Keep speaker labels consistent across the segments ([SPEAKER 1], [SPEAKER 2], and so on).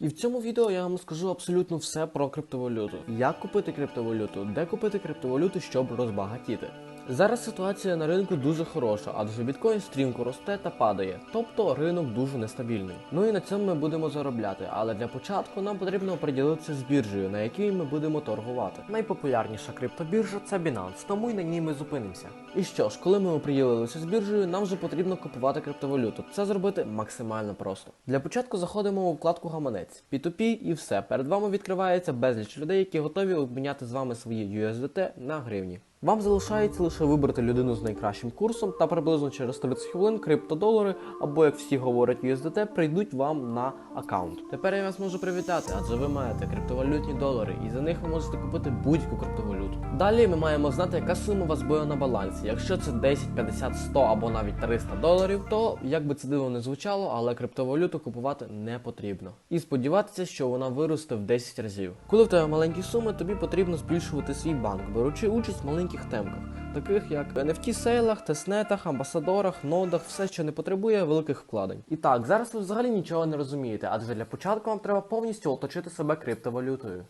[SPEAKER 1] І в цьому відео я вам скажу абсолютно все про криптовалюту. Як купити криптовалюту, де купити криптовалюту, щоб розбагатіти. Зараз ситуація на ринку дуже хороша, адже біткоін стрімко росте та падає, тобто ринок дуже нестабільний. Ну і на цьому ми будемо заробляти, але для початку нам потрібно оприділитися з біржею, на якій ми будемо торгувати. Найпопулярніша криптобіржа це Binance, тому й на ній ми зупинимося. І що ж, коли ми оприділилися з біржею, нам вже потрібно купувати криптовалюту. Це зробити максимально просто. Для початку заходимо у вкладку гаманець, P2P і все. Перед вами відкривається безліч людей, які готові обміняти з вами свої USDT на гривні. Вам залишається лише вибрати людину з найкращим курсом, та приблизно через 30 хвилин криптодолари, або як всі говорять USDT, прийдуть вам на аккаунт. Тепер я вас можу привітати, адже ви маєте криптовалютні долари, і за них ви можете купити будь-яку криптовалюту. Далі ми маємо знати, яка сума у вас буде на балансі. Якщо це 10, 50, 100 або навіть 300 доларів, то як би це диво не звучало, але криптовалюту купувати не потрібно. І сподіватися, що вона виросте в 10 разів. Коли в тебе маленькі суми, тобі потрібно збільшувати свій банк, беручи участь в маленьких темках, таких як NFT сейлах, тестнетах, амбасадорах, нодах, все, що не потребує великих вкладень. І так, зараз ви взагалі нічого не розумієте, адже для початку вам треба повністю оточити себе криптовалютою.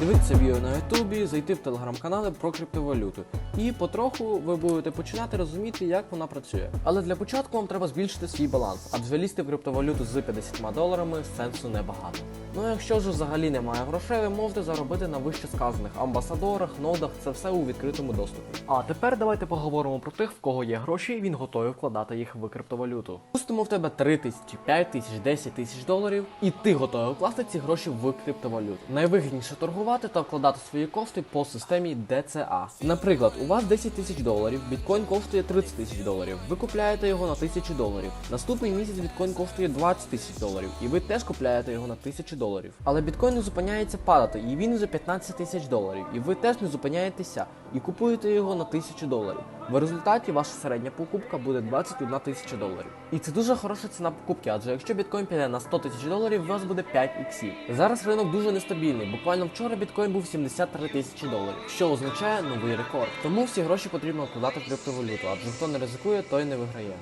[SPEAKER 1] Дивитися відео на Ютубі, зайти в телеграм-канали про криптовалюту. І потроху ви будете починати розуміти, як вона працює. Але для початку вам треба збільшити свій баланс, адже лізти в криптовалюту з 50 доларами сенсу небагато. Ну а якщо ж взагалі немає грошей, ви можете заробити на вище сказаних амбасадорах, нодах, це все у відкритому доступі. А тепер давайте поговоримо про тих, в кого є гроші, і він готовий вкладати їх в криптовалюту. Пустимо в тебе 3 тисячі, 5 тисяч, 10 тисяч доларів, і ти готовий вкласти ці гроші в криптовалюту. Найвигідніше торгувати та вкладати свої кошти по системі DCA. Наприклад, у вас 10 тисяч доларів, біткоін коштує 30 тисяч доларів. Ви купляєте його на 1000 доларів. Наступний місяць біткоін коштує 20 тисяч доларів, і ви теж купляєте його на 1000 доларів. Але біткоін не зупиняється падати, і він вже 15 тисяч доларів. І ви теж не зупиняєтеся і купуєте його на 1000 доларів. В результаті ваша середня покупка буде 21 тисяча доларів. І це дуже хороша ціна покупки, адже якщо біткоін піде на 100 тисяч доларів, у вас буде 5 іксів. Зараз ринок дуже нестабільний. Буквально вчора біткоін був 73 тисячі доларів, що означає новий рекорд. Тому всі гроші потрібно вкладати в криптовалюту, адже хто не ризикує, той не виграє.